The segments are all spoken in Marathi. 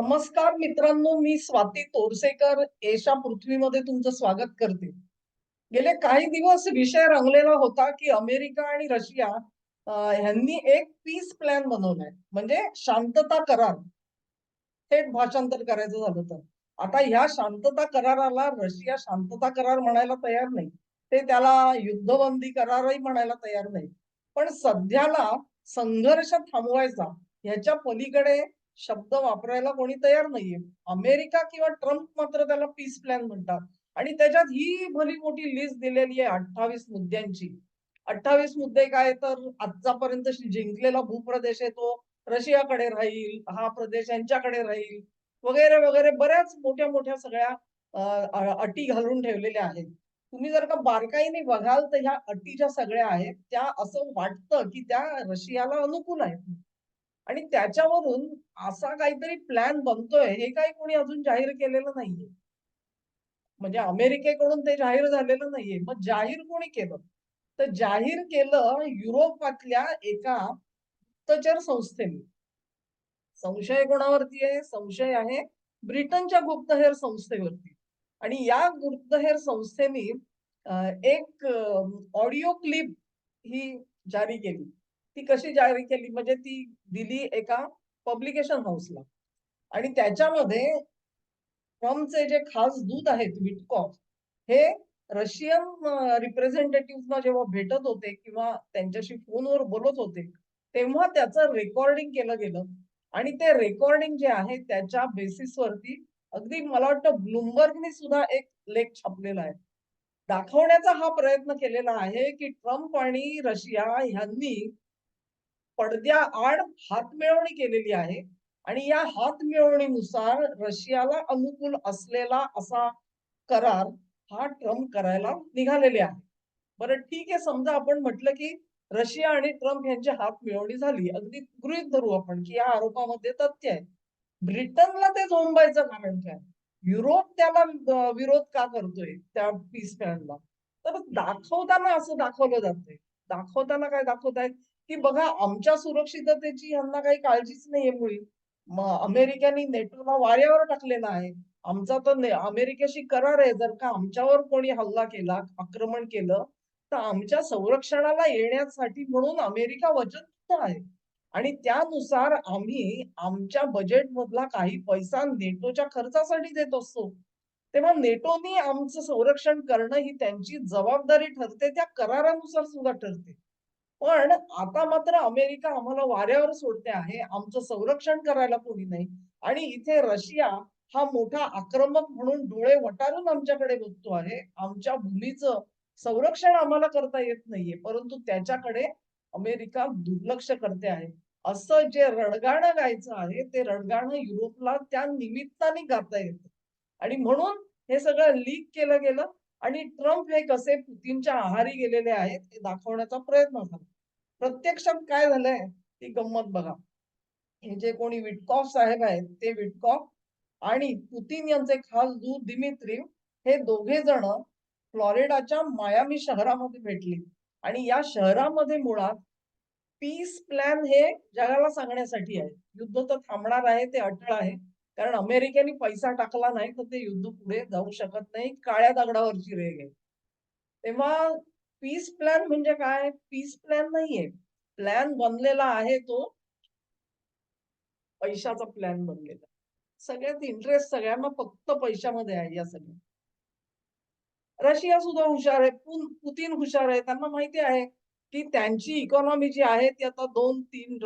नमस्कार मित्रांनो मी स्वाती तोरसेकर. एशा पृथ्वीमध्ये तुमचं स्वागत करते. गेले काही दिवस विषय रंगलेला होता की अमेरिका आणि रशिया ह्यांनी एक पीस प्लॅन बनवलाय. म्हणजे शांतता करार. थेट भाषांतर करायचं झालं तर. आता ह्या शांतता कराराला रशिया शांतता करार म्हणायला तयार नाही. ते त्याला युद्धबंदी करारही म्हणायला तयार नाही. पण सध्याला संघर्ष थांबवायचा ह्याच्या पलीकडे शब्द वापरायला कोणी तयार नाहीये. अमेरिका किंवा ट्रम्प मात्र त्याला पीस प्लॅन म्हणतात. आणि त्याच्यात ही भली मोठी लिस्ट दिलेली आहे अठ्ठावीस मुद्द्यांची. अठ्ठावीस मुद्दे काय तर आजचापर्यंत जिंकलेला भूप्रदेश आहे तो रशियाकडे राहील हा प्रदेश यांच्याकडे राहील वगैरे वगैरे बऱ्याच मोठ्या मोठ्या सगळ्या अटी घालून ठेवलेल्या आहेत. तुम्ही जर का बारकाईने बघाल तर ह्या अटी ज्या सगळ्या आहेत. त्या असं वाटतं की त्या रशियाला अनुकूल आहेत. आणि त्याच्यावरून असा काहीतरी प्लॅन बनतोय हे काही कोणी अजून जाहीर केलेलं नाहीये. म्हणजे अमेरिकेकडून ते जाहीर झालेलं नाहीये. मग जाहीर कोणी केलं? तर जाहीर केलं युरोपातल्या एका गुप्तचर संस्थेने. संशय कोणावरती आहे? संशय आहे ब्रिटनच्या गुप्तहेर संस्थेवरती. आणि या गुप्तहेर संस्थेने एक ऑडिओ क्लिप ही जारी केली. ती कशी जारी केली? म्हणजे ती दिली एका पब्लिकेशन हाऊसला आणि त्याच्यामध्ये ट्रम्पचे जे खास दूत आहेत विटकॉफ हे रशियन रिप्रेझेंटेटिव्हना जेव्हा भेटत होते किंवा त्यांच्याशी फोनवर बोलत होते तेव्हा त्याचं रेकॉर्डिंग केलं गेलं. आणि ते रेकॉर्डिंग जे आहे त्याच्या बेसिसवरती अगदी मला वाटतं ब्लूमबर्गने सुद्धा एक लेख छापलेला आहे. दाखवण्याचा हा प्रयत्न केलेला आहे की ट्रम्प आणि रशिया ह्यांनी पडद्या आड हातमिळवणी केलेली आहे. आणि या हातमिळवणीनुसार रशियाला अनुकूल असलेला असा करार हा ट्रम्प करायला निघालेले आहे. बरं ठीक आहे समजा आपण म्हटलं की रशिया आणि ट्रम्प यांची हात मिळवणी झाली. अगदी गृहित धरू आपण की या आरोपामध्ये तथ्य आहे. ब्रिटनला ते झोंबायचं कारण काय? युरोप त्याला विरोध का करतोय त्या पीस प्लॅनला तर दाखवताना असं दाखवलं जातंय. दाखवताना काय दाखवतायत? की बघा आमच्या सुरक्षिततेची यांना काही काळजीच नाहीये मुळी. अमेरिकेने नेटोला वाऱ्यावर टाकलेला आहे. आमचा तर अमेरिकेशी करार आहे. जर का आमच्यावर कोणी हल्ला केला आक्रमण केलं तर आमच्या संरक्षणाला येण्यासाठी म्हणून अमेरिका वचनबद्ध आहे. आणि त्यानुसार आम्ही आमच्या बजेट मधला काही पैसा नेटोच्या खर्चासाठी देत असतो. तेव्हा नेटोनी आमचं संरक्षण करणं ही त्यांची जबाबदारी ठरते त्या करारानुसार सुद्धा ठरते. पण आता मात्र अमेरिका आम्हाला वाऱ्यावर सोडते आहे. आमचं संरक्षण करायला कोणी नाही. आणि इथे रशिया हा मोठा आक्रमक म्हणून डोळे वटारून आमच्याकडे बघतो आहे. आमच्या भूमीचं संरक्षण आम्हाला करता येत नाहीये. परंतु त्याच्याकडे अमेरिका दुर्लक्ष करते आहे. असं जे रणगाणं गायचं आहे ते रणगाणं युरोपला त्या निमित्ताने गाता येतं. आणि म्हणून हे सगळं लीक केलं गेलं. आणि ट्रम्प हे कसे पुतीनच्या आहारी गेलेले आहेत हे दाखवण्याचा प्रयत्न झाला. प्रत्यक्षात काय झालंय ती गंमत बघा. हे जे कोणी विटकॉफ साहेब आहेत ते विटकॉफ आणि पुतीन यांचे खास दूत दिमित्री हे दोघे जण फ्लॉरिडाच्या मायामी शहरामध्ये भेटले. आणि या शहरामध्ये मुळात पीस प्लॅन हे जगाला सांगण्यासाठी आहे. युद्ध तर थांबणार आहे ते अटळ आहे. कारण अमेरिकेने पैसा टाकला नाही तर ते युद्ध पुढे जाऊ शकत नाही काळ्या दगडावरची रेग आहे. तेव्हा पीस प्लॅन म्हणजे काय? पीस प्लॅन नाहीये. प्लॅन बनलेला आहे तो. पैशाचा प्लॅन बनलेला. सगळ्यात इंटरेस्ट सगळ्यांना फक्त पैशामध्ये आहे या सगळ्या. रशिया सुद्धा हुशार आहे. पुन- पुतीन हुशार आहे. त्यांना माहिती आहे की त्यांची इकॉनॉमी जी आहे ती आता दोन तीन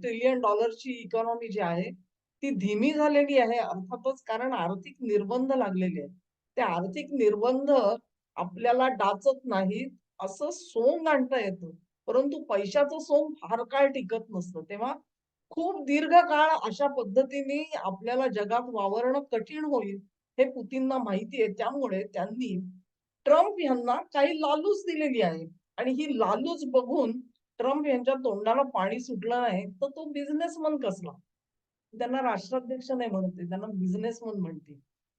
ट्रिलियन डॉलरची इकॉनॉमी जी आहे ती धीमी झालेली आहे अर्थातच कारण आर्थिक निर्बंध लागलेले आहेत. ते आर्थिक निर्बंध आपल्याला डाचत नाहीत असं सोंग आणता येतं. परंतु पैशाचं सोंग फार काळ टिकत नसतं. तेव्हा खूप दीर्घ काळ अशा पद्धतीने आपल्याला जगात वावरणं कठीण होईल हे पुतींना माहिती आहे. त्यामुळे त्यांनी ट्रम्प यांना काही लालूच दिलेली आहे. आणि ही लालूच बघून ट्रम्प यांच्या तोंडाला पाणी सुटलं नाही तर तो बिझनेसमन कसला? त्यांना राष्ट्राध्यक्ष नाही म्हणते त्यांना बिझनेसमन म्हणते.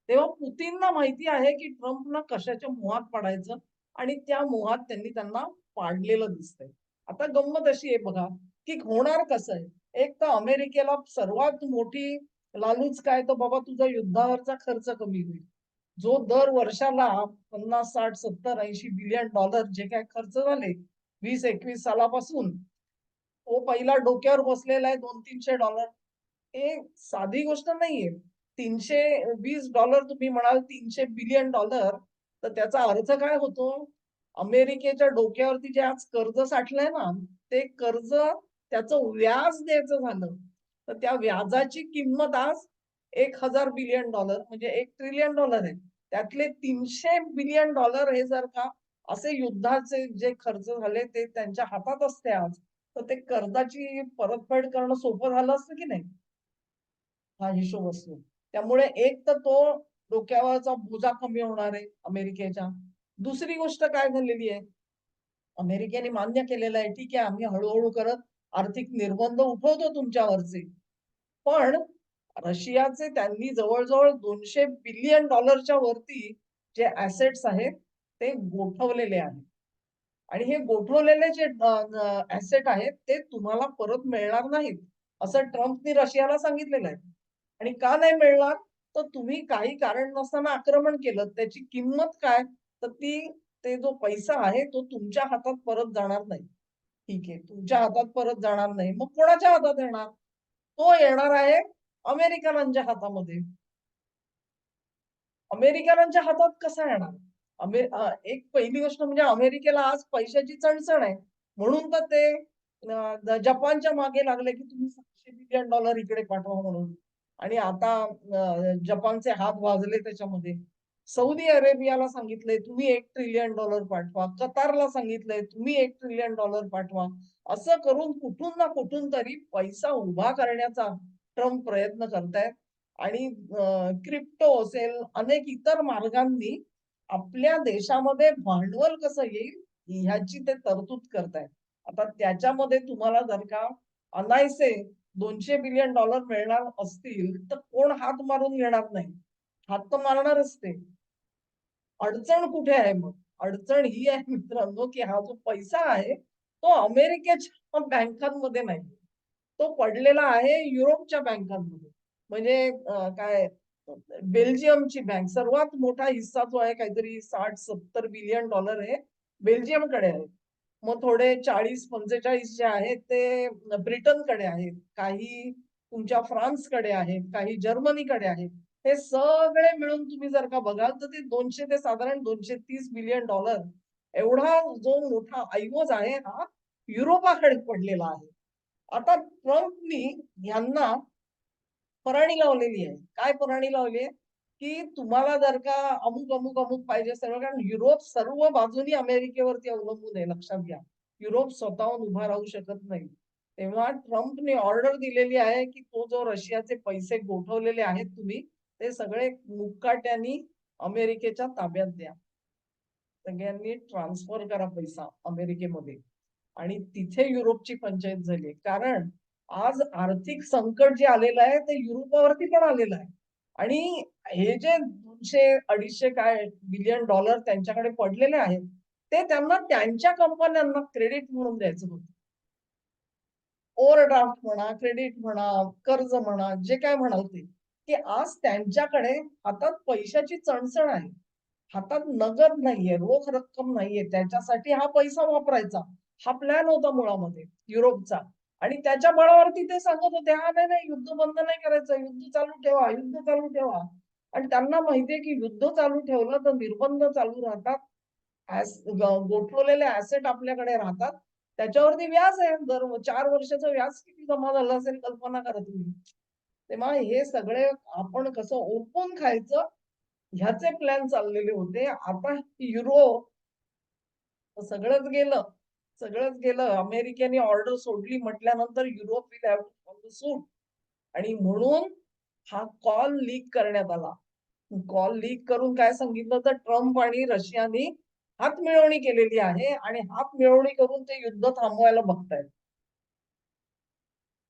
तेव्हा पुतींना माहिती आहे की ट्रम्पना कशाच्या मोहात पडायचं आणि त्या मोहात त्यांनी त्यांना पाडलेलं दिसतंय. आता गंमत अशी आहे बघा की होणार कसं आहे? एक तर अमेरिकेला सर्वात मोठी लालूच काय तर बाबा तुझा युद्धावरचा खर्च कमी होईल. जो दर वर्षाला पन्नास साठ सत्तर ऐंशी बिलियन डॉलर जे काय खर्च झाले वीस एकवीस सालापासून तो पहिला डोक्यावर बसलेला आहे दोन तीनशे डॉलर हे साधी गोष्ट नाहीये. तीनशे वीस डॉलर तुम्ही म्हणाल तीनशे बिलियन डॉलर तर त्याचा अर्थ काय होतो? अमेरिकेच्या डोक्यावरती जे आज कर्ज साठलंय ना ते कर्ज त्याचं व्याज द्यायचं झालं. तर त्या व्याजाची किंमत आज एक हजार बिलियन डॉलर म्हणजे एक ट्रिलियन डॉलर आहे. त्यातले तीनशे बिलियन डॉलर हे जर का असे युद्धाचे जे खर्च झाले ते त्यांच्या हातात असते आज. तर ते कर्जाची परतफेड करणं सोपं झालं असतं की नाही? हा हिशोब असतो. त्यामुळे एक तर तो डोक्यावरचा बोजा कमी होणार आहे अमेरिकेच्या. दुसरी गोष्ट काय झालेली आहे? अमेरिकेने मान्य केलेलं आहे ठीक आहे आम्ही हळूहळू करत आर्थिक निर्बंध उठवतो तुमच्यावरचे. पण रशियाचे त्यांनी जवळजवळ दोनशे बिलियन डॉलरच्या वरती जे ऍसेट्स आहेत ते गोठवलेले आहेत. आणि हे गोठवलेले जे ऍसेट आहेत ते तुम्हाला परत मिळणार नाहीत. असं ट्रम्पनी रशियाला सांगितलेलं आहे. आणि का नाही मिळणार? तर तुम्ही काही कारण नसताना आक्रमण केलं त्याची किंमत काय? तर ती ते जो पैसा आहे तो तुमच्या हातात परत जाणार नाही. ठीक आहे तुमच्या हातात परत जाणार नाही. मग कोणाच्या हातात येणार? तो येणार आहे अमेरिकनांच्या हातामध्ये. अमेरिकनांच्या हातात कसा येणार? अमे एक पहिली गोष्ट म्हणजे अमेरिकेला आज पैशाची चणचण आहे. म्हणून तर ते जपानच्या मागे लागले की तुम्ही सातशे बिलियन डॉलर इकडे पाठवा म्हणून. आणि आता जपानचे हात वाजले त्याच्यामध्ये. सौदी अरेबियाला सांगितलंय तुम्ही एक ट्रिलियन डॉलर पाठवा. कतारला सांगितलंय तुम्ही एक ट्रिलियन डॉलर पाठवा. असं करून कुठून ना कुठून तरी पैसा उभा करण्याचा ट्रम्प प्रयत्न करतायत. आणि क्रिप्टो असेल अनेक इतर मार्गांनी आपल्या देशामध्ये भांडवल कसं येईल ह्याची ते तरतूद करतायत. आता त्याच्यामध्ये तुम्हाला जर का अनायसे दोनशे बिलियन डॉलर मिळणार असतील तर कोण हात मारून घेणार नाही. हात तर मारणारच ते. अडचण कुठे आहे मग? अडचण ही आहे मित्रांनो की हा जो पैसा आहे तो अमेरिकेच्या बँकांमध्ये नाही. तो पडलेला आहे युरोपच्या बँकांमध्ये. म्हणजे काय बेल्जियमची बँक सर्वात मोठा हिस्सा जो आहे काहीतरी साठ सत्तर बिलियन डॉलर हे बेल्जियमकडे आहे. मग थोडे चाळीस पंचेचाळीस जे आहेत ते ब्रिटनकडे आहेत. काही तुमच्या फ्रान्सकडे आहेत काही जर्मनीकडे आहेत. हे सगळे मिळून तुम्ही जर का बघाल तर ते दोनशे ते साधारण दोनशे तीस बिलियन डॉलर एवढा जो मोठा ऐवज आहे हा युरोपाकडे पडलेला आहे. आता ट्रम्पनी यांना पराणी लावलेली आहे. काय पराणी लावली आहे? की तुम्हाला जर का अमुक अमुक अमुक पाहिजे सर्व कारण युरोप सर्व बाजूनी अमेरिकेवरती अवलंबून आहे लक्षात घ्या. युरोप स्वतःहून उभा राहू शकत नाही. तेव्हा ट्रम्पने ऑर्डर दिलेली आहे की तो जो रशियाचे पैसे गोठवलेले आहेत तुम्ही ते सगळे मुक्काट्यानी अमेरिकेच्या ताब्यात द्या. सगळ्यांनी ट्रान्सफर करा पैसा अमेरिकेमध्ये. आणि तिथे युरोपची पंचायत झाली कारण आज आर्थिक संकट जे आलेलं आहे ते युरोपावरती पण आलेलं आहे. आणि हे जे दोनशे अडीचशे काय बिलियन डॉलर त्यांच्याकडे पडलेले आहेत ते त्यांना त्यांच्या कंपन्यांना क्रेडिट म्हणून द्यायचं होतं. ओव्हरड्राफ्ट म्हणा क्रेडिट म्हणा कर्ज म्हणा जे काय म्हणाल ते की आज त्यांच्याकडे हातात पैशाची चणचण आहे. हातात नगद नाहीये रोख रक्कम नाहीये त्याच्यासाठी हा पैसा वापरायचा. हा प्लॅन होता मुळामध्ये युरोपचा. आणि त्याच्या बळावरती ते सांगत होते हा नाही नाही युद्ध बंद नाही करायचं युद्ध चालू ठेवा युद्ध चालू ठेवा. आणि त्यांना माहितीये की युद्ध चालू ठेवलं तर निर्बंध चालू राहतात. गोठवलेले ऍसेट आपल्याकडे राहतात. त्याच्यावरती व्याज आहे. दर चार वर्षाचं व्याज किती जमा झालं असेल कल्पना करा तुम्ही. तेव्हा हे सगळे आपण कसं ओपून खायचं ह्याचे प्लॅन चाललेले होते. आता युरो सगळंच गेलं. सगळंच गेलं. अमेरिकेने ऑर्डर सोडली म्हटल्यानंतर युरोप विल हॅव सूट आणि म्हणून हा कॉल लीक करण्यात आला. कॉल लीक करून काय सांगितलं तर ट्रम्प आणि रशियानी हात मिळवणी केलेली आहे आणि हात मिळवणी करून ते युद्ध थांबवायला बघतायत.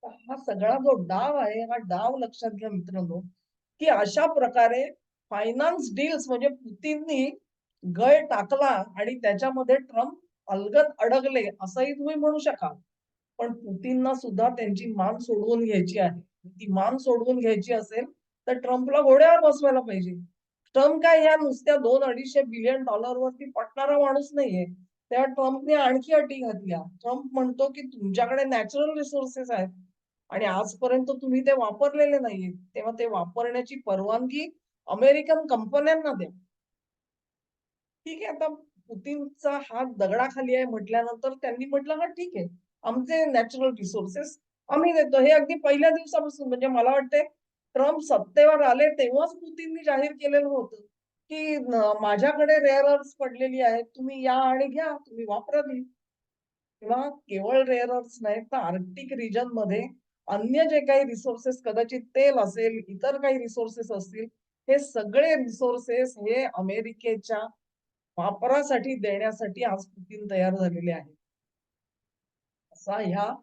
हा सगळा जो डाव आहे हा डाव लक्षात घ्या मित्रांनो की अशा प्रकारे फायनान्स डील्स म्हणजे पुतीननी गळ टाकला आणि त्याच्यामध्ये ट्रम्प अलगत अडगले असंही तुम्ही म्हणू शकाल. पण पुतीनना सुद्धा त्यांची मान सोडवून घ्यायची आहे. ती मान सोडवून घ्यायची असेल तर ट्रम्पला घोड्यावर बसवायला पाहिजे. ट्रम्प काय ह्या नुसत्या दोन अडीचशे बिलियन डॉलरवरती पटणारा माणूस नाहीये. तेव्हा ट्रम्पने आणखी अटी घातल्या. ट्रम्प म्हणतो की तुमच्याकडे नॅचरल रिसोर्सेस आहेत. आणि आजपर्यंत तुम्ही ते वापरलेले नाहीये. तेव्हा ते वापरण्याची परवानगी अमेरिकन कंपन्यांना द्या. ठीक आहे आता पुतीनचा हात दगडाखाली आहे म्हटल्यानंतर त्यांनी म्हटलं हा ठीक आहे. आमचे नॅचरल रिसोर्सेस आम्ही देतो. हे अगदी पहिल्या दिवसापासून म्हणजे मला वाटतंय ट्रम्प सत्तेवर आले तेव्हाच पुतीननी जाहीर केलेलं होतं की माझ्याकडे रेअर अर्थ पडलेली आहेत तुम्ही या आणि घ्या तुम्ही वापरा किंवा केवळ रेअर अर्थ नाही तर आर्क्टिक रिजनमध्ये अन्य जे काही रिसोर्सेस कदाचित तेल असेल इतर काही रिसोर्सेस असतील हे सगळे रिसोर्सेस हे अमेरिकेच्या वापरासाठी देण्यासाठी आज पुतीन तयार झालेले आहे असा ह्या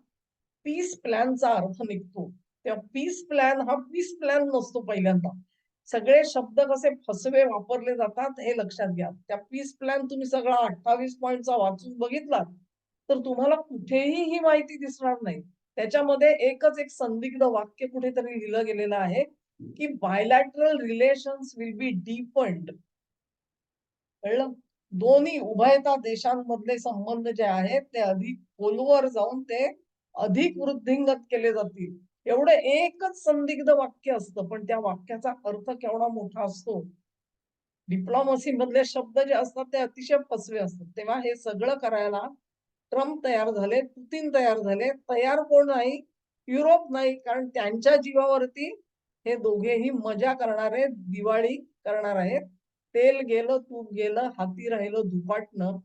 पीस प्लॅनचा अर्थ निघतो. त्या पीस प्लॅन हा पीस प्लॅन नसतो पहिल्यांदा. सगळे शब्द कसे फसवे वापरले जातात हे लक्षात घ्या. त्या पीस प्लॅन तुम्ही सगळा अठ्ठावीस पॉईंटचा वाचून बघितलात तर तुम्हाला कुठेही ही माहिती दिसणार नाही. त्याच्यामध्ये एकच एक संदिग्ध वाक्य कुठेतरी लिहिलं गेलेलं आहे की bilateral relations will be depend कळलं? दोन्ही उभयता देशांमधले संबंध जे आहेत ते अधिक खोलवर जाऊन ते अधिक वृद्धिंगत केले जातील. एवढं एकच संदिग्ध वाक्य असतं पण त्या वाक्याचा अर्थ केवढा मोठा असतो? डिप्लोमसी मधले शब्द जे असतात ते अतिशय फसवे असतात. तेव्हा हे सगळं करायला ट्रम्प तयार झाले पुतीन तयार झाले. तयार कोण नाही? युरोप नाही. कारण त्यांच्या जीवावरती हे दोघेही मजा करणारे दिवाळी करणार आहेत. तेल गेलं तूप गेलं हाती राहिलं दुपाटणं.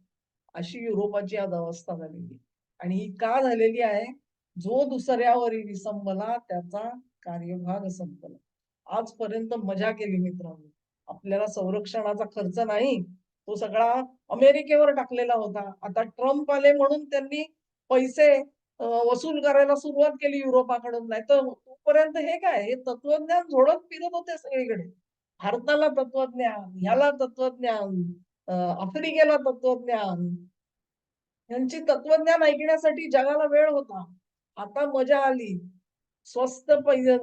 अशी युरोपाची आज अवस्था झालेली आणि ही का झालेली आहे? जो दुसऱ्यावर विसंबला त्याचा कार्यभाग संपला. आजपर्यंत मजा केली मित्रांनो. आपल्याला संरक्षणाचा खर्च नाही तो सगळा अमेरिकेवर टाकलेला होता. आता ट्रम्प आले म्हणून त्यांनी पैसे वसूल करायला सुरुवात केली युरोपाकडून. नाही तर तोपर्यंत हे काय हे तत्वज्ञान झोडत फिरत होते सगळीकडे. भारताला तत्वज्ञान ह्याला तत्वज्ञान आफ्रिकेला तत्वज्ञान. यांची तत्वज्ञान ऐकण्यासाठी जगाला वेळ होता. आता मजा आली. स्वस्त पैसे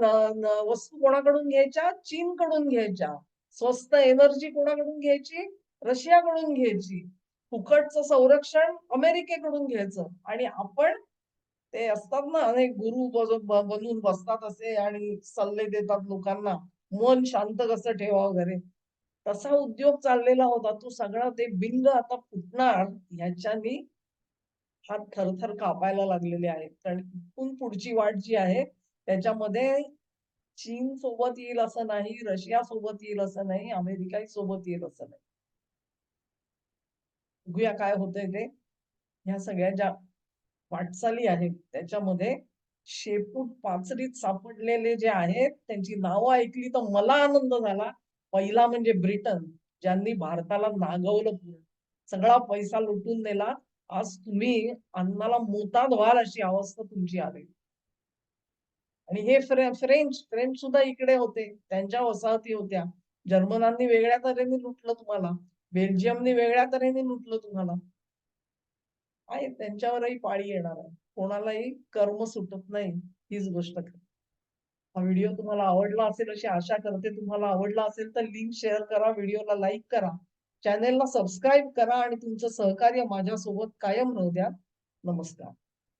वस्तू कोणाकडून घ्यायच्या? चीन कडून घ्यायच्या. स्वस्त एनर्जी कोणाकडून घ्यायची? रशियाकडून घ्यायची. फुकटचं संरक्षण अमेरिकेकडून घ्यायचं. आणि आपण ते असतात ना अनेक गुरु बनून बसतात असे आणि सल्ले देतात लोकांना. मन शांत कसं ठेवा वगैरे तसा उद्योग चाललेला होता. तो सगळा ते बिंग आता फुटणार ह्याच्यानी हात थरथर कापायला लागलेले आहेत. कारण इथून पुढची वाट जी आहे त्याच्यामध्ये चीन सोबत येईल असं नाही रशिया सोबत येईल असं नाही अमेरिका सोबत येईल असं नाही. बघूया काय होतंय ते. ह्या सगळ्या ज्या वाटचाली आहेत त्याच्यामध्ये शेपूट पाचरीत सापडलेले जे आहेत त्यांची नावं ऐकली तर मला आनंद झाला. पहिला म्हणजे ब्रिटन ज्यांनी भारताला नागवलं सगळा पैसा लुटून नेला. आज तुम्ही अन्नाला मोतात व्हाल अशी अवस्था तुमची आली. आणि हे फ्रेंच फ्रेंच सुद्धा इकडे होते. त्यांच्या वसाहती होत्या. जर्मनांनी वेगळ्या तऱ्हेने लुटलं तुम्हाला. बेल्जियमने वेगळ्या तऱ्हेने लुटलं तुम्हाला. आहे त्यांच्यावरही पाळी येणार आहे. कोणालाही कर्म सुटत नाही हीच गोष्ट हा व्हिडिओ तुम्हाला आवडला असेल अशी आशा करते. तुम्हाला आवडला असेल तर लिंक शेअर करा व्हिडिओला लाईक करा. चॅनेलला सबस्क्राईब करा आणि तुमचं सहकार्य माझ्यासोबत कायम राहू द्या. नमस्कार.